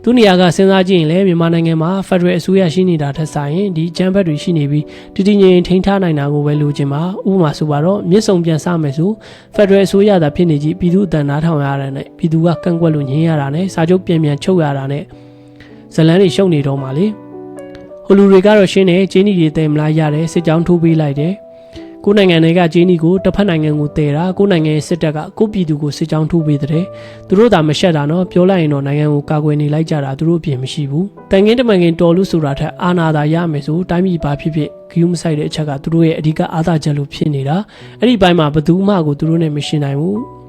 သူနေရာကစဉ်းစားကြည့်ရင်လည်းမြန်မာနိုင်ငံမှာ Federal အစိုးရရှိနေတာထက်ဆိုင်ဒီချမ်းဘက်တွေရှိနေပြီးတည်တည်ငြိမ်ထိန်းထားနိုင်တာကိုပဲလိုချင်ပါဥပမာဆိုပါတော့မြစ်ဆုံပြန်စမယ်ဆို Federal အစိုးရသာဖြစ်နေကြည့်ပြည်သူအတန်နားထောင်ရတာနဲ့ပြည်သူကကန့်ကွက်လို့ညင်းရတာနဲ့စာချုပ်ပြန်ပြန်ချုပ်ရတာနဲ့ဇလန်းတွေရှုံနေတော့မှလေဟို လူတွေကတော့ရှင်းနေဂျင်းနီတွေတဲမလားရတယ်စစ်ကြောင်းထိုးပေးလိုက်တယ်ကိုယ်နိုင်ငံတွေကဂျင်းနီကိုတစ်ဖက်နိုင်ငံကိုတဲတာကိုယ်နိုင်ငံရဲ့စစ်တပ်ကကိုပြည်သူကိုစစ်ကြောင်းထိုးပေးတဲ့သူတို့သာမရှက်တာနော်ပြောလိုက်ရင်တော့နိုင်ငံကိုကာကွယ်နေလိုက်ကြတာသူတို့အပြင်မရှိဘူးတန်ငင်းတမန်ငင်းတော်လို့ဆိုတာထက်အာနာသာရမယ်ဆိုတိုင်းပြည်ဘာဖြစ်ဖြစ်ဂယူးမဆိုင်တဲ့အချက်ကသူတို့ရဲ့အဓိကအားသာချက်လို့ဖြစ်နေတာအဲ့ဒီဘိုင်းမှာဘသူမှကိုသူတို့နဲ့မရှင်းနိုင်ဘူး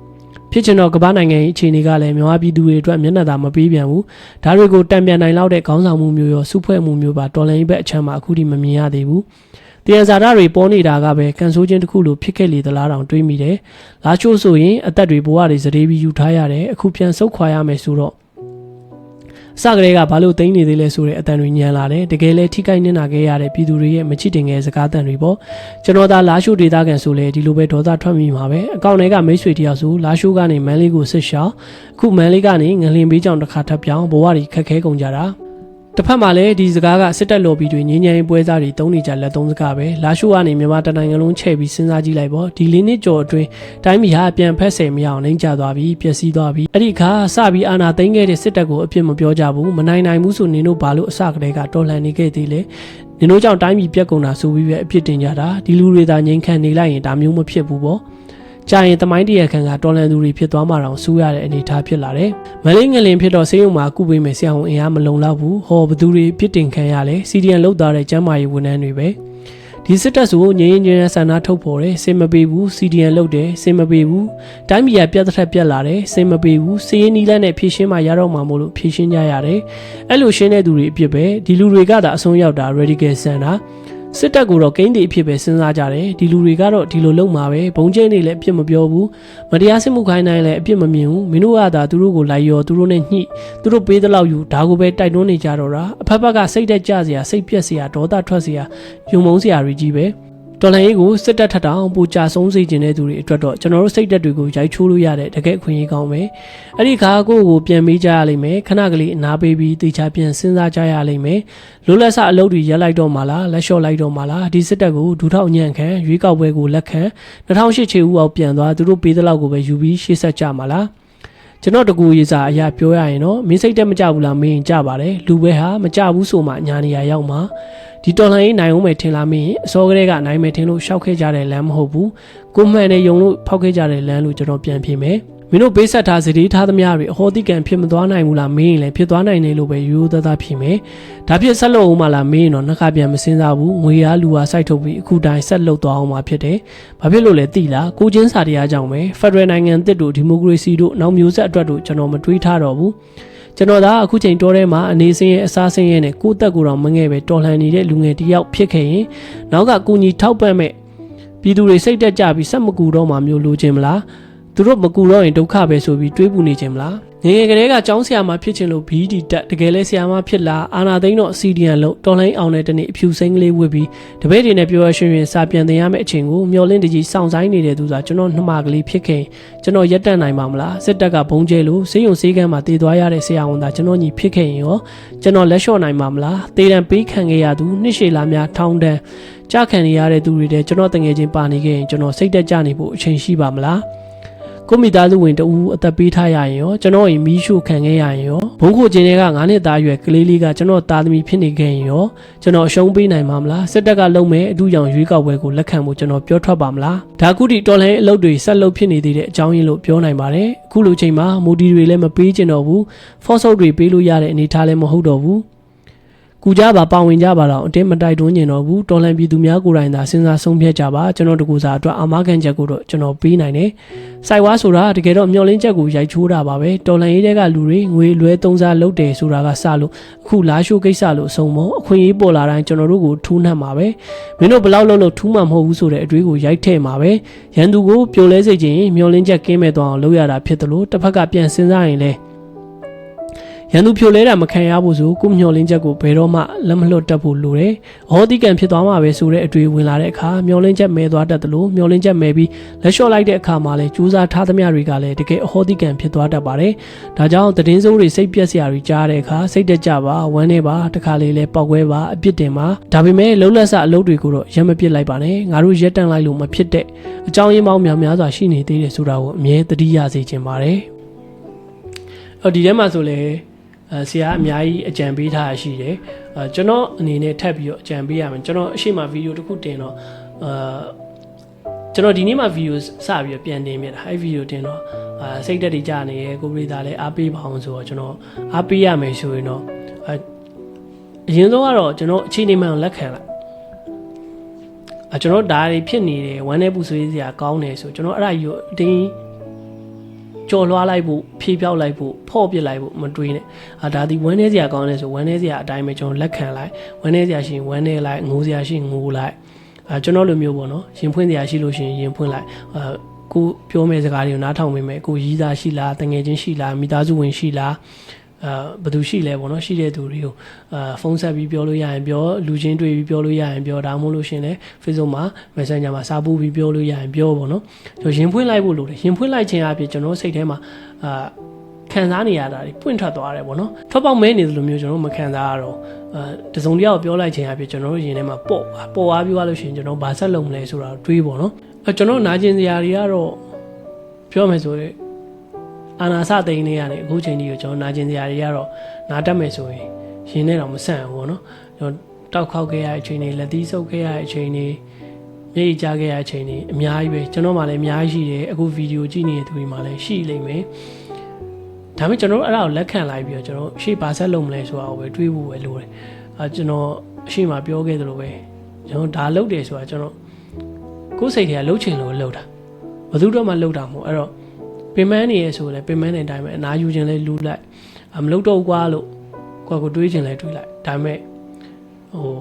ဖြစ်ချင်တော့ကမ္ဘာနိုင်ငံရဲ့အခြေအနေကလည်းမြန်မာပြည်သူတွေအတွက်မျက်နှာသာမပေးပြန်ဘူးဒါတွေကိုတံပြန်နိုင်လောက်တဲ့ခေါင်းဆောင်မှုမျိုးရောစုဖွဲ့မှုမျိုးပါတော်လိုင်းဘက်အချမ်းမှာအခုထိမမြင်ရသေးဘူးတရားစာရတွေပေါ်နေတာကပဲကန်ဆိုးခြင်းတစ်ခုလိုဖြစ်ခဲ့လေသလားတောင်တွေးမိတယ်။လာချိုးဆိုရင်အသက်တွေဘဝတွေစတေးပြီးယူထားရတယ်အခုပြန်ဆုတ်ခွာရမယ်ဆိုတော့ အစကတည်းကဘာလို့တိမ့်နေသေးလဲဆိုတဲ့အတန်တွေညံလာတယ်တကယ်လဲထိခိုက်နေတာခဲ့ရတဲ့ပြည်သူတွေရဲ့မချစ်တင်ငယ်စကားတန်တွေပေါ့ကျွန်တော်သာလာရှိုးဒေတာကန်ဆိုလဲဒီလိုပဲဒေါသထွက်မိမှာပဲအကောင့်ထဲကမိတ်ဆွေတယောက်ဆိုလာရှိုးကနေမန်လေးကိုဆစ်ရှောင်းအခုမန်လေးကနေငလင်ဘေးကြောင်တစ်ခါထပ်ပြောင်းဘဝတွေခက်ခဲကုန်ကြတာ တစ်ဖက်မှာလည်းဒီစကားကစစ်တပ်လော်ဘီတွေငင်းငယ်ပွဲစားတွေတုံးနေကြလက်သုံးစကားပဲလာရှိုးကနေမြန်မာတနိုင်ငံလုံးချဲ့ပြီးစဉ်းစားကြည့်လိုက်ပေါ့ဒီလေးနှစ်ကျော်အတွင်းတိုင်းပြည်ဟာပြန်ဖက်ဆယ်မရအောင်နှိမ့်ချသွားပြီးပျက်စီးသွားပြီးအဲ့ဒီအခါစပြီးအာဏာသိမ်းခဲ့တဲ့စစ်တပ်ကိုအပြစ်မပြောကြဘူးမနိုင်နိုင်ဘူးဆိုနင်တို့ဘာလို့အစကတည်းကတော်လှန်နေခဲ့သေးလဲနင်တို့ကြောင့်တိုင်းပြည်ပြက်ကုန်တာဆိုပြီးပဲအပြစ်တင်ကြတာဒီလူတွေသာငြိမ်ခံနေလိုက်ရင်ဒါမျိုးမဖြစ်ဘူးပေါ့ ကြာရင်တမိုင်းတရခံကတော်လန်သူတွေဖြစ်သွားမှတော့စူးရတဲ့အနေအထားဖြစ်လာတယ်။မလေးငလင်ဖြစ်တော့ဆေးရုံမှာကုပေးမယ်ဆရာဝန်အင်အားမလုံလောက်ဘူး။ဟောဘသူတွေပြစ်တင်ခံရလဲစီဒီအန်လောက်သွားတဲ့ကျမ်းမာရေးဝန်ထမ်းတွေပဲ။ဒီစစ်တပ်ဆိုငြိမ်းငြိမ်းဆန္ဒထုတ်ဖော်တယ်စင်မပေးဘူးစီဒီအန်လောက်တယ်စင်မပေးဘူးတိုင်းပြည်ကပြတ်သက်ပြတ်လာတယ်စင်မပေးဘူးစီးရင်နီလန်းနဲ့ဖြည့်ရှင်းမှရတော့မှာမို့လို့ဖြည့်ရှင်းကြရတယ်အဲ့လိုရှင်းတဲ့သူတွေအဖြစ်ပဲဒီလူတွေကသာအဆုံးရောက်တာ radical center စစ်တပ်ကိုတော့ကိန်းတီအဖြစ်ပဲစဉ်းစားကြတယ်ဒီလူတွေကတော့ဒီလိုလုပ်မှာပဲဘုံကျင်းနေလည်းအပြစ်မပြောဘူးမတရားစစ်မှုခိုင်းနိုင်လည်းအပြစ်မမြင်ဘူးမင်းတို့ကသာသူတို့ကိုလိုက်ရောသူတို့နဲ့ညှိသူတို့ပေးသလောက်ယူဒါကိုပဲတိုက်တွန်းနေကြတော့တာအဖက်ဖက်ကစိတ်တက်ကြစရာစိတ်ပြက်စရာဒေါသထွက်စရာယုံမုန်းစရာတွေကြီးပဲ တော်လှန်ရေးကိုစစ်တပ်ထက်တောင်ပူကြဆုံးစေခြင်းတဲ့သူတွေအတွက်တော့ကျွန်တော်တို့စိတ်တက်တွေကိုရိုက်ချိုးလို့ရတဲ့တကယ်အခွင့်အရေးကောင်းပဲအဲ့ဒီခါကိုကိုပြန်မေးကြရလိမ့်မယ်ခဏကလေးအနာပေးပြီးတေချာပြန်စဉ်းစားကြရလိမ့်မယ်လွတ်လပ်စအလုပ်တွေရက်လိုက်တော့မှလားလက်လျှော့လိုက်တော့မှလားဒီစစ်တပ်ကိုဒူထောက်ညံ့ခံရွေးကောက်ပွဲကိုလက်ခံ2008ချေဦးအောင်ပြန်သွားသူတို့ပေးတဲ့လောက်ကိုပဲယူပြီးရှေ့ဆက်ကြမှာလား ကျွန်တော်တကူရေးစာအရာပြောရရင်တော့မင်းစိတ်တက်မကြဘူးလားမင်းကြပါတယ်လူပဲဟာမကြဘူးဆိုမှညာနေရရောက်မှာဒီတော်လှန်ရေးနိုင်အောင်မယ်ထင်လားမင်းအစောကလေးကနိုင်မယ်ထင်လို့ရှောက်ခဲ့ကြတဲ့လမ်းမဟုတ်ဘူးကိုမှန်တဲ့ယုံလို့ဖောက်ခဲ့ကြတဲ့လမ်းလို့ကျွန်တော်ပြန်ပြင်မယ် မင်းတို့ပေးဆက်ထားစတိထားသမျှတွေအဟောတိကံဖြစ်မသွားနိုင်ဘူးလားမင်းရင်လည်းဖြစ်သွားနိုင်တယ်လို့ပဲရိုးရိုးသားသားဖြစ်မယ်ဒါဖြစ်ဆက်လို့အောင်မလားမင်းရင်တော့နှခပြန်မစင်းစားဘူးငွေအားလူအားစိုက်ထုတ်ပြီးအခုတိုင်းဆက်လုပ်သွားအောင်မှာဖြစ်တယ်ဘာဖြစ်လို့လဲသိလားကိုချင်းစာတရားကြောင့်ပဲဖက်ဒရယ်နိုင်ငံတစ်တို့ဒီမိုကရေစီတို့နောက်မျိုးဆက်အတွက်တို့ကျွန်တော်မတွေးထားတော့ဘူးကျွန်တော်သာအခုချိန်တိုးထဲမှာအနေစင်းရဲ့အစားစင်းရဲ့နဲ့ကိုယ့်တက်ကိုယ်တော်မငဲ့ပဲတော်လှန်နေတဲ့လူငယ်တယောက်ဖြစ်ခဲ့ရင်နောက်ကကူညီထောက်ပံ့မဲ့ပြည်သူတွေစိတ်တက်ကြပြီးဆက်မကူတော့မှမျိုးလိုချင်မလား သူတို့မကူတော့ရင်ဒုက္ခပဲဆိုပြီးတွေးပူနေခြင်းမလားငယ်ငယ်ကလေးကကျောင်းဆရာမဖြစ်ချင်လို့ BD တက်တကယ်လဲဆရာမဖြစ်လာအာနာသိန်းတော့ CDN လို့တော်လိုင်းအောင်တဲ့တနေ့အဖြူစိမ်းကလေးဝတ်ပြီးတပည့်တွေနဲ့ပြောရရှင်ရင်စာပြန်သင်ရမယ့်အချိန်ကိုမျောလင့်တကြီးစောင့်ဆိုင်နေတဲ့သူသာကျွန်တော်နှမကလေးဖြစ်ခင်ကျွန်တော်ရက်တက်နိုင်ပါမလားစစ်တပ်ကဘုံကျဲလို့စေယုံစေးကမ်းမှာတည်သွားရတဲ့ဆရာဝန်သားကျွန်တော်ညီဖြစ်ခင်ရောကျွန်တော်လက်လျှော့နိုင်ပါမလားတေးတံပေးခံခဲ့ရသူနှစ်ရှည်လာများထောင်းတန်းကြခံနေရတဲ့သူတွေတဲ့ကျွန်တော်တငယ်ချင်းပါနေခဲ့ရင်ကျွန်တော်စိတ်တက်ကြနေဖို့အချိန်ရှိပါမလား ကိုမိသားစုဝင်တဦးအသက်ပေးထားရရင်ရောကျွန်တော်အိမ်မီးရှို့ခံခဲ့ရရင်ရောဘုံခိုခြင်းတွေက9နှစ်သားအရွယ်ကလေးလေးကကျွန်တော်သားသမီးဖြစ်နေခဲ့ရင်ရောကျွန်တော်အရှုံးပေးနိုင်မှာမလားစစ်တပ်ကလုံမဲ့အထူးကြောင့်ရွေးကောက်ပွဲကိုလက်ခံဖို့ကျွန်တော်ပြောထွက်ပါမလားဒါကုတီတော်လိုင်းအလုပ်တွေဆက်လုပ်ဖြစ်နေသေးတဲ့အကြောင်းရင်းလို့ပြောနိုင်ပါတယ်အခုလိုချိန်မှာမူဒီတွေလည်းမပေးကျင်တော့ဘူးဖော့ဆော့တွေပေးလို့ရတဲ့အနေအထားလည်းမဟုတ်တော့ဘူး ကူကြပါပါဝင်ကြပါတော့အတင်းမတိုက်တွန်းကျင်တော့ဘူးတော်လန်ပြည်သူများကိုယ်တိုင်သာစဉ်းစားဆုံးဖြတ်ကြပါကျွန်တော်တကူစားအတွက်အာမခံချက်ကိုတော့ကျွန်တော်ပေးနိုင်တယ်စိုက်ဝါဆိုတာတကယ်တော့မျောလင်းချက်ကိုရိုက်ချိုးတာပါပဲတော်လန်ရေးတဲ့ကလူတွေငွေလွဲသုံးစားလုပ်တယ်ဆိုတာကစလို့အခုလာရှိုးကိစ္စလို့အဆုံးမအခွင့်အရေးပေါ်လာတိုင်းကျွန်တော်တို့ကိုထူးနှံ့မှာပဲမင်းတို့ဘလောက်လုပ်လို့ထူးမှမဟုတ်ဘူးဆိုတဲ့အတွေးကိုရိုက်ထည့်မှာပဲရန်သူကိုပြိုလဲစေခြင်းမျောလင်းချက်ကင်းမဲ့သွားအောင်လုပ်ရတာဖြစ်တယ်လို့တစ်ဖက်ကပြန်စဉ်းစားရင်လည်း ရန်သူဖြိုလဲတာမခံရဘူးဆိုကိုမျောလင်းချက်ကိုဘယ်တော့မှလက်မလွတ်တတ်ဖို့လိုတယ်။အော်ဒီကန်ဖြစ်သွားမှာပဲဆိုတဲ့အတွေ့ဝင်လာတဲ့အခါမျောလင်းချက်မဲသွားတတ်တယ်လို့မျောလင်းချက်မဲပြီးလက်လျှော့လိုက်တဲ့အခါမှာလည်းကြိုးစားထားသမျှတွေကလည်းတကယ်အော်ဒီကန်ဖြစ်သွားတတ်ပါတယ်။ဒါကြောင့်သတင်းစိုးတွေစိတ်ပြက်စရာတွေကြားတဲ့အခါစိတ်တက်ကြပါဝမ်းနေပါတခါလေးလဲပောက်ကွဲပါအပြစ်တင်ပါဒါပေမဲ့လုံးလက်စအလုပ်တွေကိုတော့ရက်မပစ်လိုက်ပါနဲ့ငါတို့ရက်တန့်လိုက်လို့မဖြစ်တဲ့အကြောင်းရင်းပေါင်းများများစွာရှိနေသေးတယ်ဆိုတာကိုအမြဲတတိယစေချင်ပါတယ်။အော်ဒီထဲမှာဆိုလဲအဲ ဆရာအများကြီးအကြံပေးထားရှိတယ်အဲကျွန်တော်အနေနဲ့ထပ်ပြီးတော့အကြံပေးရမယ်ကျွန်တော်အရှိမဗီဒီယိုတစ်ခုတင်တော့အာကျွန်တော်ဒီနေ့မှဗီဒီယိုစပြီးတော့ပြန်တင်ပြတာအဲဗီဒီယိုတင်တော့အာစိတ်တက်တွေကြာနေရယ်ကိုပရိသတ်လည်းအားပေးပါအောင်ဆိုတော့ကျွန်တော်အားပေးရမယ်ဆိုရင်တော့အအရင်ဆုံးကတော့ကျွန်တော်အခြေအနေမှန်လက်ခံလိုက်အကျွန်တော်ဒါတွေဖြစ်နေတယ်ဝမ်းနေပူဆွေးစရာကောင်းတယ်ဆိုကျွန်တော်အဲ့ဒါကြီးကိုအတင်း ကြော်လွှားလိုက်ဖို့ဖြေးပြောက်လိုက်ဖို့ဖော့ပစ်လိုက်ဖို့မတွေးနဲ့အာဒါဒီဝမ်းနေစရာကောင်းတယ်ဆိုဝမ်းနေစရာအတိုင်းပဲကျွန်တော်လက်ခံလိုက်ဝမ်းနေစရာရှိရင်ဝမ်းနေလိုက်ငိုစရာရှိရင်ငိုလိုက်အာကျွန်တော်လိုမျိုးပေါ့နော်ရင်ဖွင့်စရာရှိလို့ရှိရင်ရင်ဖွင့်လိုက်အာကိုပြောမယ့်စကားတွေကိုနားထောင်မိမယ်ကိုရီးသားရှိလားတငယ်ချင်းရှိလားမိသားစုဝင်ရှိလား အာဘယ်သူရှိလဲပေါ့နော်ရှိတဲ့သူတွေကိုအာဖုန်းဆက်ပြီးပြောလို့ရရင်ပြောလူချင်းတွေ့ပြီးပြောလို့ရရင်ပြောဒါမှမဟုတ်လို့ရှင်လဲ Facebook မှာ Messenger မှာစာပို့ပြီးပြောလို့ရရင်ပြောပေါ့နော်ကျွန်တော်ရင်ဖွင့်လိုက်ဖို့လိုတယ်ရင်ဖွင့်လိုက်ခြင်းအပြင်ကျွန်တော်စိတ်ထဲမှာအာခခံစားနေရတာတွေပွင့်ထွက်သွားတယ်ပေါ့နော်ထွက်ပေါက်မဲနေသလိုမျိုးကျွန်တော်တို့မခံစားရတော့အဲတစုံတယောက်ပြောလိုက်ခြင်းအဖြစ်ကျွန်တော်တို့ရင်ထဲမှာပေါ့ပေါ်အားပြောရလို့ရှိရင်ကျွန်တော်ဘာဆက်လုပ်မလဲဆိုတာတွေးပေါ့နော်အဲကျွန်တော်နာကျင်စရာတွေကတော့ပြောမယ်ဆိုရင် အာနာစသိန်းနေရတယ်အခုချိန်ကြီးကိုကျွန်တော်နာကျင်စရာတွေကတော့နာတတ်မယ်ဆိုရင်ရင်ထဲတော့မဆန့်ဘူးပေါ့နော်ကျွန်တော်တောက်ခောက်ခဲ့ရတဲ့အချိန်တွေလက်သီးဆုပ်ခဲ့ရတဲ့အချိန်တွေမြေကြီးကြားခဲ့ရတဲ့အချိန်တွေအများကြီးပဲကျွန်တော်မှလည်းအများကြီးရှိတယ်အခုဗီဒီယိုကြည့်နေတဲ့သူတွေမှလည်းရှိလိမ့်မယ်ဒါပေမဲ့ကျွန်တော်တို့အဲ့ဒါကိုလက်ခံလိုက်ပြီးတော့ကျွန်တော်ရှေ့ဘာဆက်လုပ်မလဲဆိုတာကိုပဲတွေးဖို့ပဲလိုတယ်အဲကျွန်တော်အရှိမပြောခဲ့သလိုပဲကျွန်တော်ဒါလုပ်တယ်ဆိုတာကျွန်တော်ကိုယ်စိတ်ထဲကလှုပ်ချင်လို့လှုပ်တာဘယ်သူတော့မှလှုပ်တာမဟုတ်အဲ့တော့ ပင်မနေရဆိုလဲပင်မနေတိုင်းပဲအနာယူခြင်းလဲလူလိုက်အမလုပ်တော့ကွာလို့ကိုယ်ကိုတွေးခြင်းလဲတွေးလိုက်ဒါပေမဲ့ဟို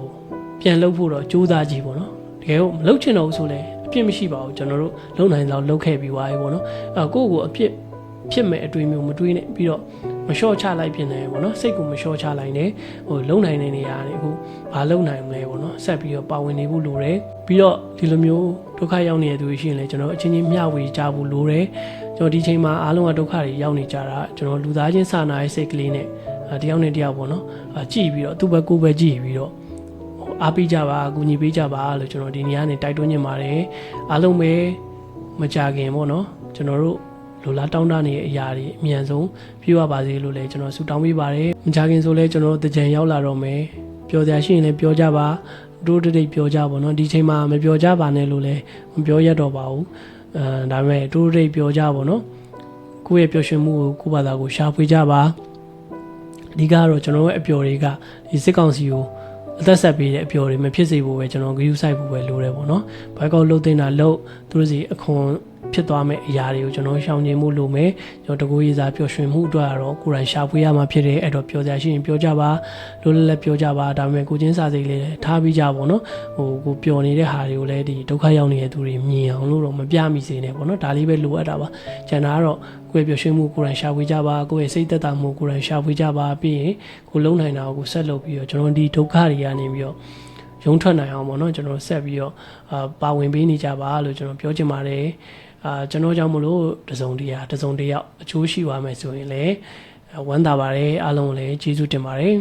ပြန်လှုပ်ဖို့တော့ကြိုးစားကြည့်ပေါ့နော်တကယ်လို့မလှုပ်ချင်တော့ဘူးဆိုလဲအပြစ်မရှိပါဘူးကျွန်တော်တို့လုံနိုင်တော့လှုပ်ခဲ့ပြီးသွားပြီပေါ့နော်အဲကိုယ့်ကိုအပြစ်ဖြစ်မဲ့အတွေ့မျိုးမတွေးနဲ့ပြီးတော့မလျှော့ချလိုက်ပြင်တယ်ပေါ့နော်စိတ်ကိုမလျှော့ချလိုက်နဲ့ဟိုလုံနိုင်တဲ့နေရာနေအခုဘာလုံနိုင်မလဲပေါ့နော်ဆက်ပြီးတော့ပါဝင်နေဖို့လိုတယ်ပြီးတော့ဒီလိုမျိုးဒုက္ခရောက်နေတဲ့သူတွေရှိရင်လည်းကျွန်တော်အချင်းချင်းမျှဝေကြဖို့လိုတယ် ကျွန်တော်ဒီချိန်မှာအားလုံးကဒုက္ခတွေရောက်နေကြတာကျွန်တော်လူသားချင်းစာနာရဲ့စိတ်ကလေးနဲ့အဲတယောက်နဲ့တယောက်ပေါ့နော်အကြည့်ပြီးတော့သူ့ဘက်ကိုယ်ပဲကြည့်ပြီးတော့အားပေးကြပါအကူအညီပေးကြပါလို့ကျွန်တော်ဒီနေ့ကနေတိုက်တွန်းညင်ပါတယ်အားလုံးပဲမကြခင်ပေါ့နော်ကျွန်တော်တို့လိုလားတောင်းတနေတဲ့အရာတွေအမြန်ဆုံးပြည့်ဝပါစေလို့လည်းကျွန်တော်ဆုတောင်းပေးပါတယ်မကြခင်ဆိုလဲကျွန်တော်တို့တကြံရောက်လာတော့မယ်ပြောစရာရှိရင်လည်းပြောကြပါတို့တိတ်ပြောကြပါတော့ဒီချိန်မှာမပြောကြပါနဲ့လို့လည်းမပြောရတော့ပါဘူး အဲဒါပေမဲ့တို့တိတ်ပြောကြပါတော့ကိုယ့်ရဲ့ပျော်ရွှင်မှုကိုကိုယ့်ဘာသာကိုရှာဖွေကြပါအဓိကတော့ကျွန်တော်ရဲ့အပျော်တွေကဒီစစ်ကောင်စီကိုအသက်ဆက်ပေးတဲ့အပျော်တွေမဖြစ်စေဖို့ပဲကျွန်တော်ဂရုစိုက်ဖို့ပဲလိုတယ်ပေါ့နော်။ဘိုက်ကောက်လှုပ်တင်တာလှုပ်သူတို့စီအခွန် ဖြစ်သွားမယ့်အရာတွေကိုကျွန်တော်ရှောင်ကျဉ်မှုလိုမယ်။ကျွန်တော်တကူရေးစားပျော်ရွှင်မှုအတွက်ကတော့ကိုယ်တိုင်ရှာဖွေရမှာဖြစ်တယ်အဲ့တော့ပြောစရာရှိရင်ပြောကြပါလိုလည်းလည်းပြောကြပါဒါပေမဲ့ကိုချင်းစာစိတ်လေးလည်းထားပြီးကြပါတော့။ဟိုကိုပျော်နေတဲ့ဟာတွေကိုလည်းဒီဒုက္ခရောက်နေတဲ့သူတွေမြင်အောင်လို့တော့မပြမိစေနဲ့ပေါ့နော်။ဒါလေးပဲလိုအပ်တာပါ။ကျန်တာကတော့ကိုယ့်ရဲ့ပျော်ရွှင်မှုကိုယ်တိုင်ရှာဖွေကြပါကိုယ့်ရဲ့စိတ်သက်သာမှုကိုယ်တိုင်ရှာဖွေကြပါပြီးရင်ကိုလုံးနိုင်တာကိုဆက်လုပ်ပြီးတော့ကျွန်တော်ဒီဒုက္ခတွေကနေပြီးတော့ရုံထွက်နိုင်အောင်ပေါ့နော်ကျွန်တော်ဆက်ပြီးတော့အာပါဝင်ပေးနေကြပါလို့ကျွန်တော်ပြောချင်ပါတယ် အာကျွန်တော်ကြောင့်မလို့တစုံတရာတစုံတယောက်အချိုးရှိသွားမယ်ဆိုရင်လည်းဝမ်းသာပါတယ်အားလုံးကိုလည်းကျေးဇူးတင်ပါတယ်